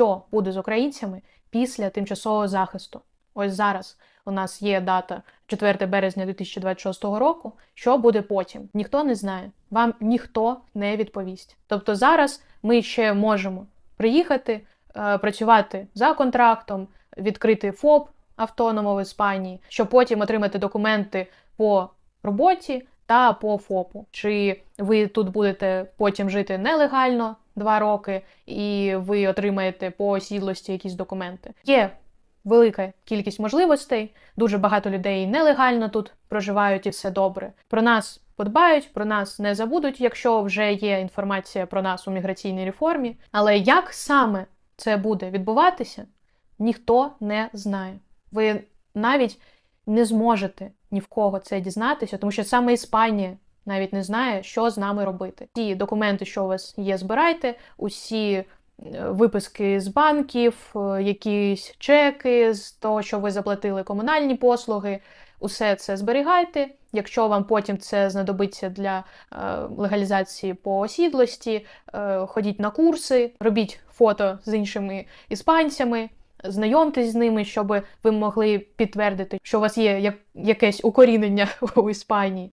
що буде з українцями після тимчасового захисту. Ось зараз у нас є дата 4 березня 2026 року. Що буде потім? Ніхто не знає. Вам ніхто не відповість. Тобто зараз ми ще можемо приїхати, е, працювати за контрактом, відкрити ФОП автономо в Іспанії, щоб потім отримати документи по роботі та по ФОПу. Чи ви тут будете потім жити нелегально два роки, і ви отримаєте по осідлості якісь документи? Є велика кількість можливостей. Дуже багато людей нелегально тут проживають і все добре. Про нас подбають, про нас не забудуть, якщо вже є інформація про нас у міграційній реформі. Але як саме це буде відбуватися, ніхто не знає. Ви навіть не зможете ні в кого це дізнатися, тому що саме Іспанія навіть не знає, що з нами робити. Ті документи, що у вас є, збирайте, усі е, виписки з банків, е, якісь чеки з того, що ви заплатили комунальні послуги, усе це зберігайте. Якщо вам потім це знадобиться для е, легалізації по осідлості, е, ходіть на курси, робіть фото з іншими іспанцями, знайомтесь з ними, щоб ви могли підтвердити, що у вас є як- якесь укорінення у Іспанії.